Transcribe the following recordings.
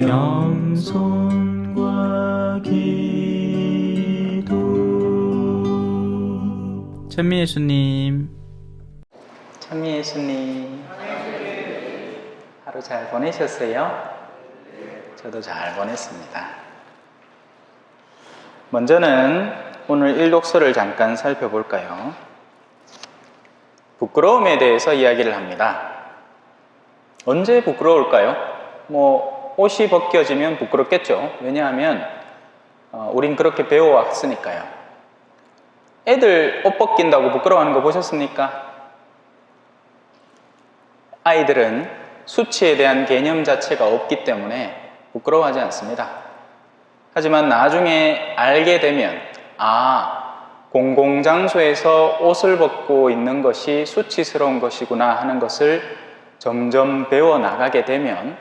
겸손과 기도 찬미 예수님 찬미 예수님 하루 잘 보내셨어요? 저도 잘 보냈습니다. 먼저는 오늘 일독서를 잠깐 살펴볼까요? 부끄러움에 대해서 이야기를 합니다. 언제 부끄러울까요? 뭐 옷이 벗겨지면 부끄럽겠죠. 왜냐하면 어, 우린 그렇게 배워왔으니까요. 애들 옷 벗긴다고 부끄러워하는 거 보셨습니까? 아이들은 수치에 대한 개념 자체가 없기 때문에 부끄러워하지 않습니다. 하지만 나중에 알게 되면 아 공공장소에서 옷을 벗고 있는 것이 수치스러운 것이구나 하는 것을 점점 배워 나가게 되면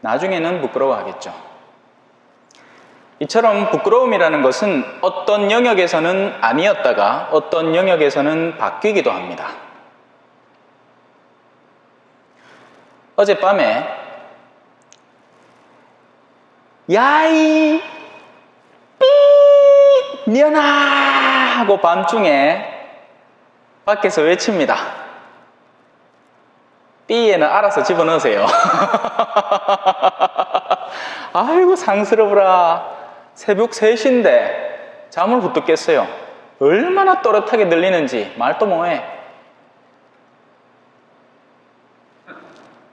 나중에는 부끄러워하겠죠. 이처럼 부끄러움이라는 것은 어떤 영역에서는 아니었다가 어떤 영역에서는 바뀌기도 합니다. 어젯밤에 야이 삐 년아 하고 밤중에 밖에서 외칩니다. 삐에는 알아서 집어넣으세요. 아이고 상스러워라. 새벽 3시인데 잠을 부뚝 깼어요. 얼마나 또렷하게 들리는지 말도 뭐해.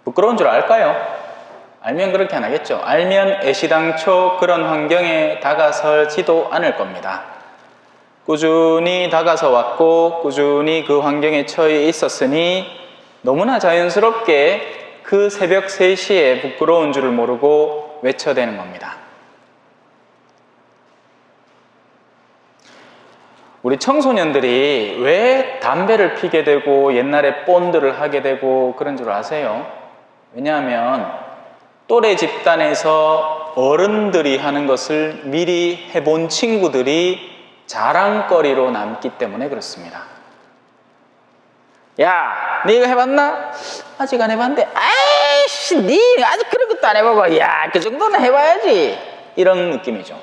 부끄러운 줄 알까요? 알면 그렇게 안 하겠죠. 알면 애시당초 그런 환경에 다가설지도 않을 겁니다. 꾸준히 다가서 왔고 꾸준히 그 환경에 처해 있었으니 너무나 자연스럽게 그 새벽 3시에 부끄러운 줄을 모르고 외쳐대는 겁니다. 우리 청소년들이 왜 담배를 피게 되고 옛날에 본드를 하게 되고 그런 줄 아세요? 왜냐하면 또래 집단에서 어른들이 하는 것을 미리 해본 친구들이 자랑거리로 남기 때문에 그렇습니다. 야, 네 이거 해봤나? 아직 안 해봤는데, 아이씨, 네 아직 그런 것도 안 해봐봐. 야, 그 정도는 해봐야지. 이런 느낌이죠.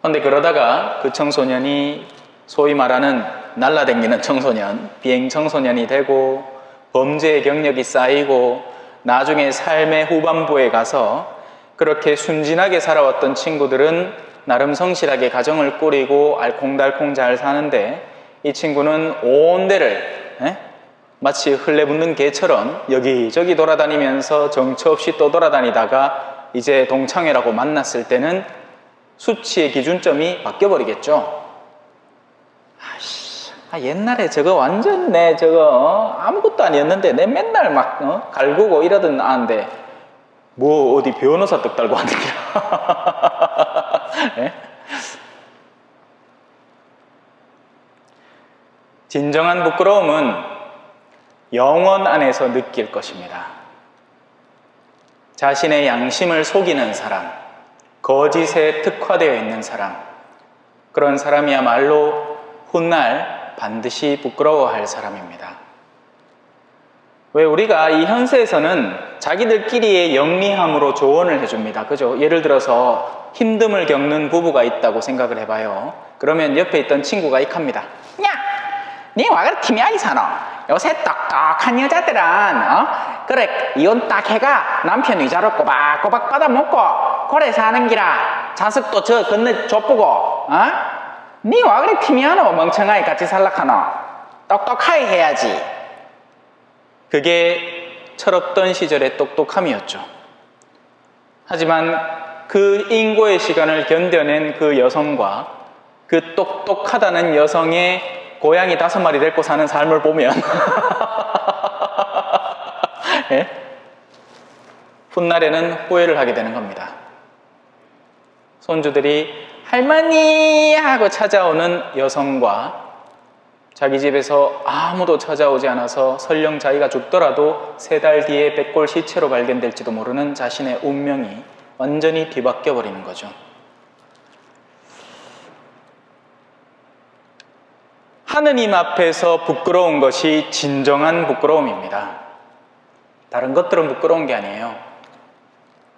그런데 그러다가 그 청소년이 소위 말하는 날라댕기는 청소년, 비행 청소년이 되고 범죄의 경력이 쌓이고 나중에 삶의 후반부에 가서 그렇게 순진하게 살아왔던 친구들은 나름 성실하게 가정을 꾸리고 알콩달콩 잘 사는데 이 친구는 온 데를 에? 마치 흘레붙는 개처럼 여기저기 돌아다니면서 정처 없이 또 돌아다니다가 이제 동창회라고 만났을 때는 수치의 기준점이 바뀌어버리겠죠. 아씨, 아, 옛날에 저거 완전 내 저거 어? 아무것도 아니었는데 내 맨날 막 어? 갈구고 이러던 아인데 뭐 어디 변호사 떡 달고 하는 게 예? 진정한 부끄러움은 영원 안에서 느낄 것입니다. 자신의 양심을 속이는 사람, 거짓에 특화되어 있는 사람, 그런 사람이야말로 훗날 반드시 부끄러워할 사람입니다. 왜 우리가 이 현세에서는 자기들끼리의 영리함으로 조언을 해줍니다. 그죠? 예를 들어서 힘듦을 겪는 부부가 있다고 생각을 해봐요. 그러면 옆에 있던 친구가 익합니다. 야! 니 와그래 팀이야기 사노? 요새 똑똑한 여자들은 어? 그래 이혼 딱 해가 남편 위자료 꼬박꼬박 받아먹고 그래 사는 기라 자식도 저 건너 줘보고 어? 니와 그래 팀이야노 멍청하게 같이 살락하노 똑똑하게 해야지 그게 철없던 시절의 똑똑함이었죠 하지만 그 인고의 시간을 견뎌낸 그 여성과 그 똑똑하다는 여성의 고양이 다섯 마리 데리고 사는 삶을 보면 예? 훗날에는 후회를 하게 되는 겁니다. 손주들이 할머니 하고 찾아오는 여성과 자기 집에서 아무도 찾아오지 않아서 설령 자기가 죽더라도 세 달 뒤에 백골 시체로 발견될지도 모르는 자신의 운명이 완전히 뒤바뀌어 버리는 거죠. 하느님 앞에서 부끄러운 것이 진정한 부끄러움입니다. 다른 것들은 부끄러운 게 아니에요.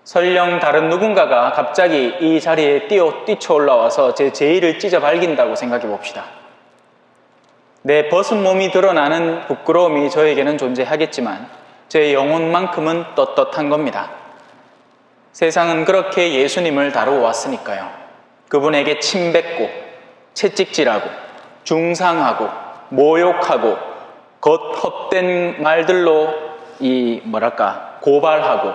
설령 다른 누군가가 갑자기 이 자리에 뛰어 뛰쳐 올라와서 제 제의를 찢어 발긴다고 생각해 봅시다. 내 벗은 몸이 드러나는 부끄러움이 저에게는 존재하겠지만 제 영혼만큼은 떳떳한 겁니다. 세상은 그렇게 예수님을 다루어 왔으니까요. 그분에게 침뱉고 채찍질하고 중상하고 모욕하고 겉 헛된 말들로 이 뭐랄까 고발하고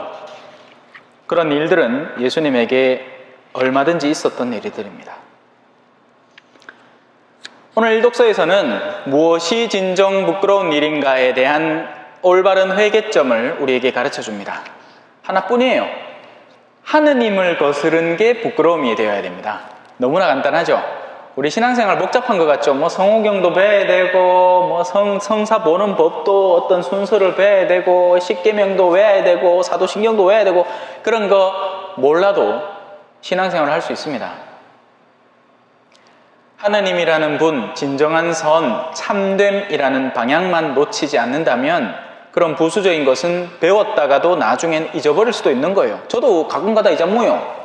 그런 일들은 예수님에게 얼마든지 있었던 일들입니다. 오늘 일독서에서는 무엇이 진정 부끄러운 일인가에 대한 올바른 회개점을 우리에게 가르쳐 줍니다. 하나뿐이에요. 하느님을 거스른 게 부끄러움이 되어야 됩니다. 너무나 간단하죠? 우리 신앙생활 복잡한 것 같죠? 뭐 성호경도 배워야 되고, 뭐 성, 성사 보는 법도 어떤 순서를 배워야 되고, 십계명도 외워야 되고, 사도신경도 외워야 되고, 그런 거 몰라도 신앙생활을 할 수 있습니다. 하느님이라는 분, 진정한 선, 참됨이라는 방향만 놓치지 않는다면 그런 부수적인 것은 배웠다가도 나중엔 잊어버릴 수도 있는 거예요. 저도 가끔가다 잊어모요.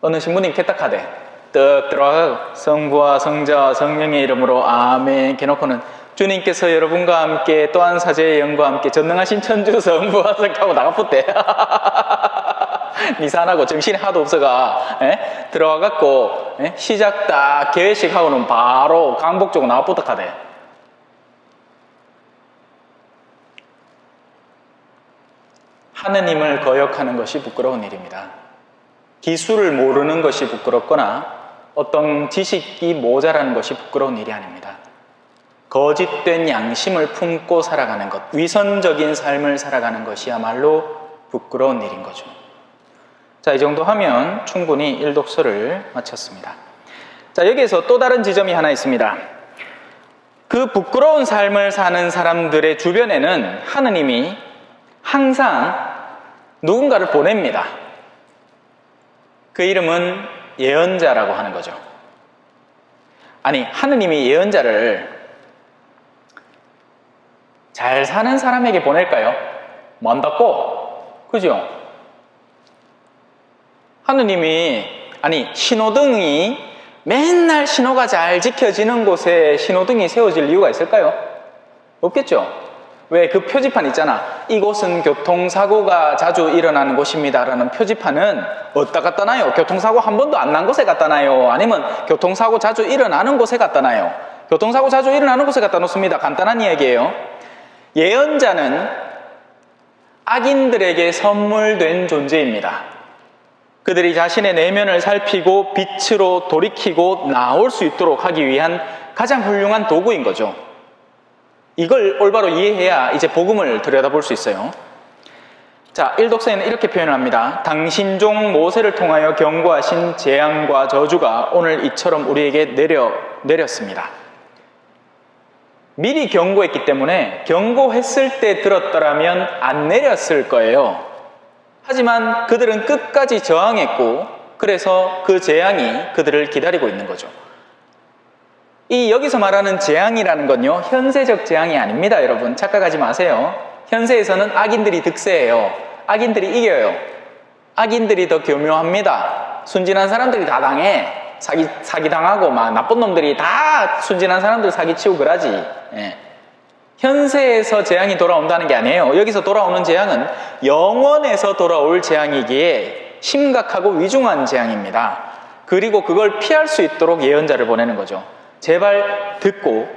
어느 신부님 개딱하대. 떡 들어가 성부와 성자와 성령의 이름으로 아멘 이렇게 놓고는 주님께서 여러분과 함께 또한 사제의 영과 함께 전능하신 천주 성부와 성하고 나가붙대. 미산하고 정신이 하도 없어가 에? 들어와갖고 에? 시작 딱 계획식 하고는 바로 강복 쪽으로 나가붙어가대. 하느님을 거역하는 것이 부끄러운 일입니다. 기술을 모르는 것이 부끄럽거나 어떤 지식이 모자라는 것이 부끄러운 일이 아닙니다. 거짓된 양심을 품고 살아가는 것, 위선적인 삶을 살아가는 것이야말로 부끄러운 일인 거죠. 자, 이 정도 하면 충분히 일독서를 마쳤습니다. 자, 여기에서 또 다른 지점이 하나 있습니다. 그 부끄러운 삶을 사는 사람들의 주변에는 하느님이 항상 누군가를 보냅니다. 그 이름은 예언자라고 하는 거죠. 아니, 하느님이 예언자를 잘 사는 사람에게 보낼까요? 먼다고? 그죠? 하느님이, 아니, 신호등이 맨날 신호가 잘 지켜지는 곳에 신호등이 세워질 이유가 있을까요? 없겠죠? 왜 그 표지판 있잖아. 이곳은 교통사고가 자주 일어나는 곳입니다라는 표지판은 어디다 갖다 놔요? 교통사고 한 번도 안 난 곳에 갖다 놔요? 아니면 교통사고 자주 일어나는 곳에 갖다 놔요? 교통사고 자주 일어나는 곳에 갖다 놓습니다. 간단한 이야기예요. 예언자는 악인들에게 선물된 존재입니다. 그들이 자신의 내면을 살피고 빛으로 돌이키고 나올 수 있도록 하기 위한 가장 훌륭한 도구인 거죠. 이걸 올바로 이해해야 이제 복음을 들여다볼 수 있어요. 자, 일독서에는 이렇게 표현을 합니다. 당신 종 모세를 통하여 경고하신 재앙과 저주가 오늘 이처럼 우리에게 내려, 내렸습니다. 미리 경고했기 때문에 경고했을 때 들었더라면 안 내렸을 거예요. 하지만 그들은 끝까지 저항했고, 그래서 그 재앙이 그들을 기다리고 있는 거죠. 이 여기서 말하는 재앙이라는 건요, 현세적 재앙이 아닙니다, 여러분. 착각하지 마세요. 현세에서는 악인들이 득세해요. 악인들이 이겨요. 악인들이 더 교묘합니다. 순진한 사람들이 다 당해. 사기, 사기 당하고, 막, 나쁜 놈들이 다 순진한 사람들 사기치고 그러지. 예. 현세에서 재앙이 돌아온다는 게 아니에요. 여기서 돌아오는 재앙은 영원에서 돌아올 재앙이기에 심각하고 위중한 재앙입니다. 그리고 그걸 피할 수 있도록 예언자를 보내는 거죠. 제발 듣고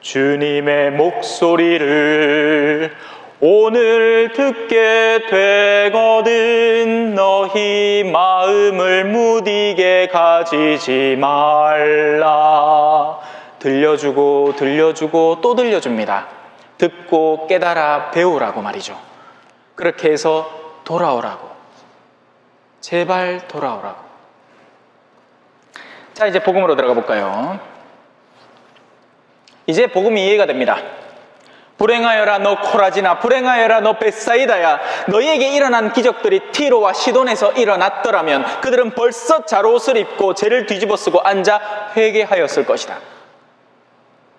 주님의 목소리를 오늘 듣게 되거든. 너희 마음을 무디게 가지지 말라. 들려주고 들려주고 또 들려줍니다. 듣고 깨달아 배우라고 말이죠. 그렇게 해서 돌아오라고. 제발 돌아오라고. 자 이제 복음으로 들어가 볼까요 이제 복음이 이해가 됩니다. 불행하여라 너 코라지나 불행하여라 너 베사이다야 너희에게 일어난 기적들이 티로와 시돈에서 일어났더라면 그들은 벌써 자옷을 입고 죄를 뒤집어 쓰고 앉아 회개하였을 것이다.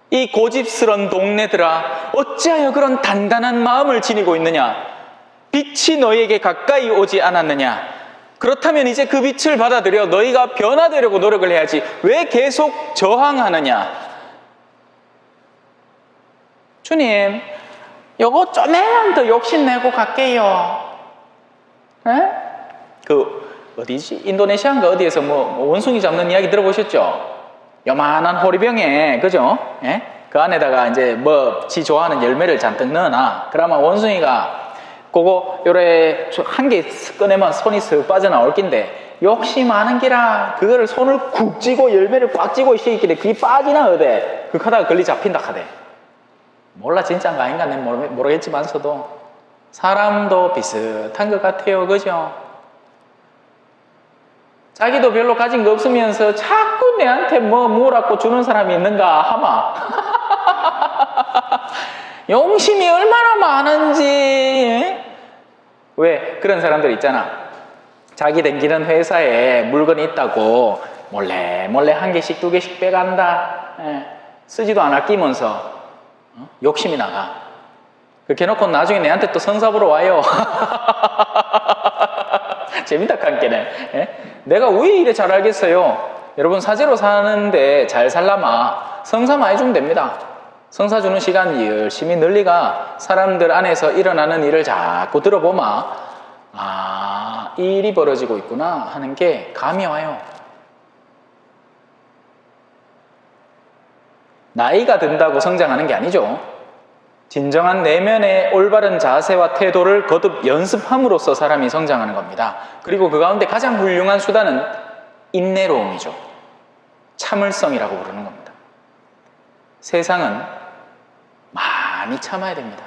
이 고집스런 동네들아 어찌하여 그런 단단한 마음을 지니고 있느냐 빛이 너희에게 가까이 오지 않았느냐? 그렇다면 이제 그 빛을 받아들여 너희가 변화되려고 노력을 해야지. 왜 계속 저항하느냐? 주님, 요거 좀만 더 욕심내고 갈게요. 에? 그 어디지? 인도네시아인가 어디에서 뭐, 뭐 원숭이 잡는 이야기 들어보셨죠? 요만한 호리병에 그죠? 예? 그 안에다가 이제 뭐 지 좋아하는 열매를 잔뜩 넣어놔. 그러면 원숭이가 그거 요래 한 개 꺼내면 손이 쓱 빠져나올 낀데 욕심 많은 기라 그거를 손을 쿡 쥐고 열매를 꽉 쥐고 있으니까 그게 빠지나 어대 그 하다가 걸리 잡힌다 하대 몰라 진짜인가 아닌가? 는 모르겠지만서도. 사람도 비슷한 것 같아요. 그죠? 자기도 별로 가진 거 없으면서 자꾸 내한테 뭐 뭐라고 주는 사람이 있는가 하마. 용심이 얼마나 많은지 왜 그런 사람들 있잖아. 자기 댕기는 회사에 물건이 있다고 몰래 몰래 한 개씩 두 개씩 빼간다. 예. 쓰지도 않아 끼면서 어? 욕심이 나가 그렇게 해놓고 나중에 내한테 또 성사보러 와요 재밌다 칸게네 예? 내가 왜 이래 잘 알겠어요 여러분 사제로 사는데 잘 살라마 성사 많이 주면 됩니다 성사 주는 시간 열심히 늘리가 사람들 안에서 일어나는 일을 자꾸 들어보마 아, 이 일이 벌어지고 있구나 하는 게 감이 와요. 나이가 든다고 성장하는 게 아니죠. 진정한 내면의 올바른 자세와 태도를 거듭 연습함으로써 사람이 성장하는 겁니다. 그리고 그 가운데 가장 훌륭한 수단은 인내로움이죠. 참을성이라고 부르는 겁니다. 세상은 많이 참아야 됩니다.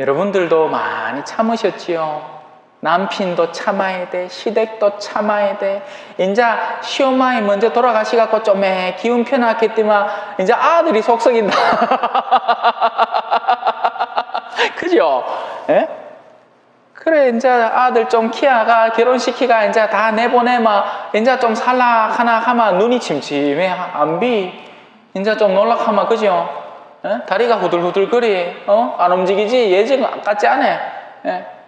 여러분들도 많이 참으셨지요? 남편도 참아야 돼, 시댁도 참아야 돼. 이제 시어머니 먼저 돌아가시갖고 좀에 기운 편하겠지만 이제 아들이 속썩인다. 그죠? 예? 그래 이제 아들 좀 키아가 결혼시키가 이제 다 내보내마 이제 좀 살락 하나 하마 눈이 침침해 안비 이제 좀 놀락하마 그죠? 에? 다리가 후들후들거리, 어? 안 움직이지? 예전 같지 않아? 예?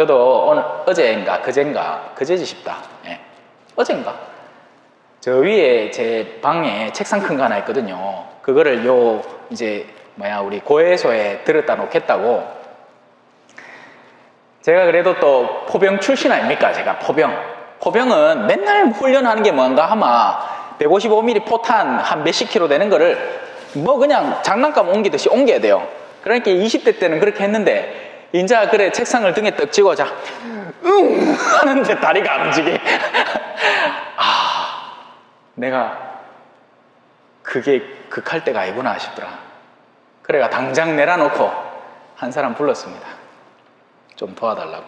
저도 오늘, 어제인가, 그젠가, 그제지 싶다. 예. 어젠가? 저 위에 제 방에 책상 큰 거 하나 있거든요. 그거를 요, 이제, 뭐야, 우리 고해소에 들었다 놓겠다고. 제가 그래도 또 포병 출신 아닙니까? 제가 포병. 포병은 맨날 훈련하는 게 뭔가 하마 155mm 포탄 한 몇십 킬로 되는 거를 뭐 그냥 장난감 옮기듯이 옮겨야 돼요. 그러니까 20대 때는 그렇게 했는데 인자 그래 책상을 등에 떡 쥐고 자, 응 하는데 다리가 안 움직여. 아, 내가 그게 극할 때가 아니구나 싶더라. 그래가 당장 내려놓고 한 사람 불렀습니다. 좀 도와달라고.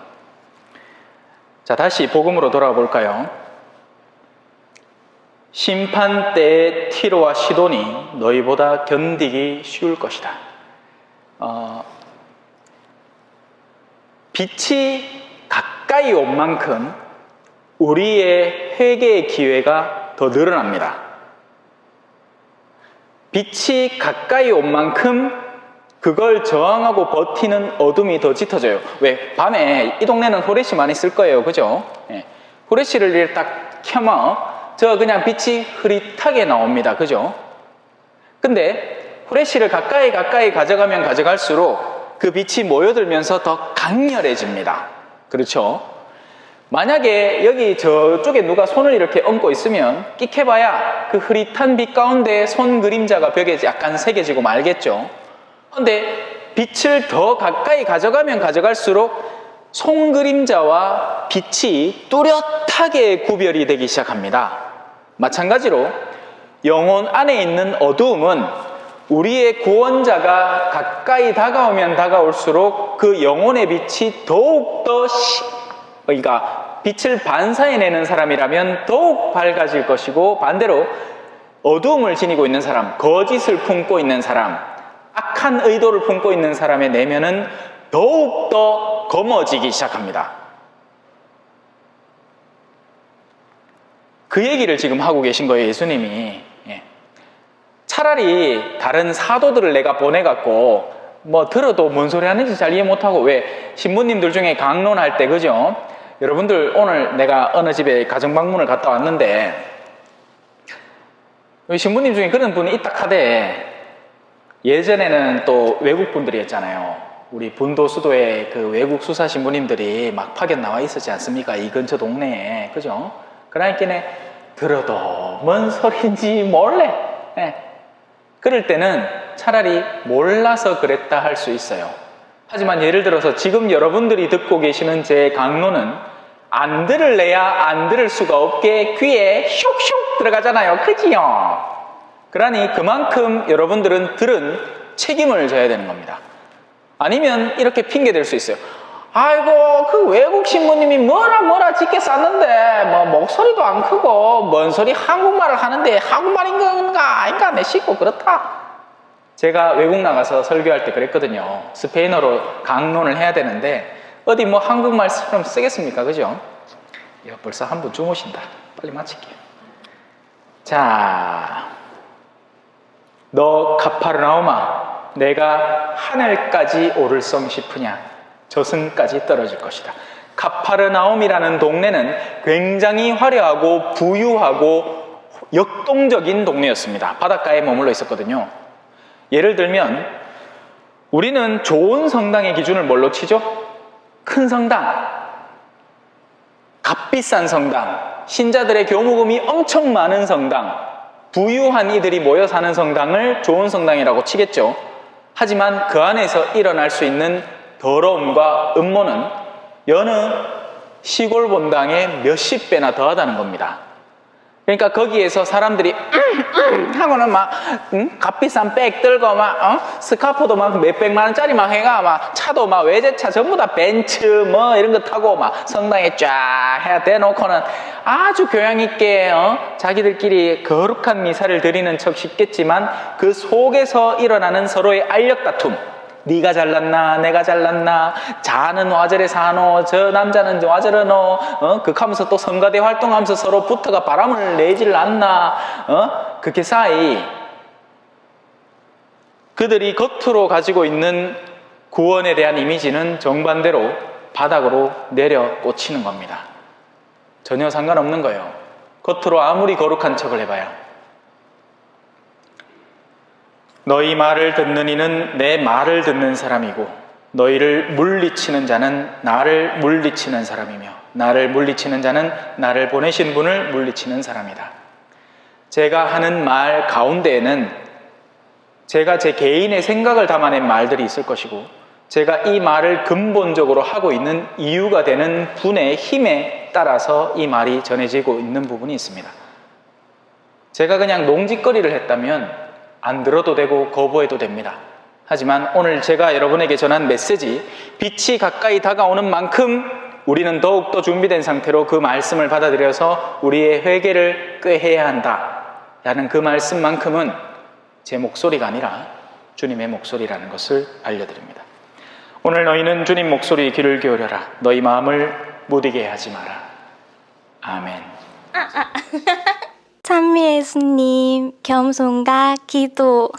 자, 다시 복음으로 돌아와 볼까요? 심판 때의 티로와 시돈이 너희보다 견디기 쉬울 것이다. 어, 빛이 가까이 온 만큼 우리의 회개의 기회가 더 늘어납니다. 빛이 가까이 온 만큼 그걸 저항하고 버티는 어둠이 더 짙어져요. 왜? 밤에 이 동네는 후레쉬 많이 쓸 거예요. 그죠? 예. 후레쉬를 딱 켜면 저 그냥 빛이 흐릿하게 나옵니다. 그죠? 근데 후레쉬를 가까이 가까이 가져가면 가져갈수록 그 빛이 모여들면서 더 강렬해집니다. 그렇죠? 만약에 여기 저쪽에 누가 손을 이렇게 얹고 있으면 끽해봐야 그 흐릿한 빛 가운데 손 그림자가 벽에 약간 새겨지고 말겠죠? 근데 빛을 더 가까이 가져가면 가져갈수록 손 그림자와 빛이 뚜렷하게 구별이 되기 시작합니다. 마찬가지로 영혼 안에 있는 어두움은 우리의 구원자가 가까이 다가오면 다가올수록 그 영혼의 빛이 더욱더 시, 그러니까 빛을 반사해내는 사람이라면 더욱 밝아질 것이고 반대로 어두움을 지니고 있는 사람, 거짓을 품고 있는 사람, 악한 의도를 품고 있는 사람의 내면은 더욱더 검어지기 시작합니다. 그 얘기를 지금 하고 계신 거예요, 예수님이. 예. 차라리 다른 사도들을 내가 보내갖고 뭐 들어도 뭔 소리 하는지 잘 이해 못하고 왜 신부님들 중에 강론할 때 그죠? 여러분들 오늘 내가 어느 집에 가정 방문을 갔다 왔는데 신부님 중에 그런 분이 있다 카대 예전에는 또 외국 분들이었잖아요. 우리 분도 수도에 그 외국 수사 신부님들이 막 파견 나와 있었지 않습니까? 이 근처 동네에 그죠? 그러니까 들어도 뭔 소리인지 몰래. 예. 그럴 때는 차라리 몰라서 그랬다 할 수 있어요. 하지만 예를 들어서 지금 여러분들이 듣고 계시는 제 강론은 안 들을래야 안 들을 수가 없게 귀에 슉슉 들어가잖아요. 그지요? 그러니 그만큼 여러분들은 들은 책임을 져야 되는 겁니다. 아니면 이렇게 핑계 댈 수 있어요. 아이고 그 외국 신부님이 뭐라 뭐라 짓게 쌌는데 뭐 목소리도 안 크고 뭔 소리 한국말을 하는데 한국말인 건가 아닌가 내 싶고 그렇다. 제가 외국 나가서 설교할 때 그랬거든요. 스페인어로 강론을 해야 되는데 어디 뭐 한국말처럼 쓰겠습니까? 그죠? 야, 벌써 한 분 주무신다. 빨리 마칠게요. 자, 너 가파르나오마 내가 하늘까지 오를 성 싶으냐 저승까지 떨어질 것이다. 가파르나움이라는 동네는 굉장히 화려하고 부유하고 역동적인 동네였습니다. 바닷가에 머물러 있었거든요. 예를 들면 우리는 좋은 성당의 기준을 뭘로 치죠? 큰 성당, 값비싼 성당, 신자들의 교무금이 엄청 많은 성당, 부유한 이들이 모여 사는 성당을 좋은 성당이라고 치겠죠. 하지만 그 안에서 일어날 수 있는 더러움과 음모는 여느 시골 본당의 몇십 배나 더하다는 겁니다. 그러니까 거기에서 사람들이 하고는 막 응? 값비싼 백 들고 막 어? 스카프도 막 몇백만 원짜리 막 해가 막 차도 막 외제차 전부 다 벤츠 뭐 이런 거 타고 막 성당에 쫙 해야 대놓고는 아주 교양 있게 어? 자기들끼리 거룩한 미사를 드리는 척 싶겠지만 그 속에서 일어나는 서로의 알력 다툼 네가 잘났나 내가 잘났나? 자는 와저래 사노 저 남자는 와저러노. 어? 극하면서 또 성가대 활동하면서 서로 붙어가 바람을 내질 않나? 어? 그렇게 사이. 그들이 겉으로 가지고 있는 구원에 대한 이미지는 정반대로 바닥으로 내려 꽂히는 겁니다. 전혀 상관없는 거예요. 겉으로 아무리 거룩한 척을 해봐야 너희 말을 듣는 이는 내 말을 듣는 사람이고 너희를 물리치는 자는 나를 물리치는 사람이며 나를 물리치는 자는 나를 보내신 분을 물리치는 사람이다. 제가 하는 말 가운데에는 제가 제 개인의 생각을 담아낸 말들이 있을 것이고 제가 이 말을 근본적으로 하고 있는 이유가 되는 분의 힘에 따라서 이 말이 전해지고 있는 부분이 있습니다. 제가 그냥 농짓거리를 했다면 안 들어도 되고 거부해도 됩니다. 하지만 오늘 제가 여러분에게 전한 메시지, 빛이 가까이 다가오는 만큼 우리는 더욱더 준비된 상태로 그 말씀을 받아들여서 우리의 회개를 꾀해야 한다. 라는 그 말씀만큼은 제 목소리가 아니라 주님의 목소리라는 것을 알려드립니다. 오늘 너희는 주님 목소리에 귀를 기울여라. 너희 마음을 무디게 하지 마라. 아멘. 찬미 예수님, 겸손과 기도.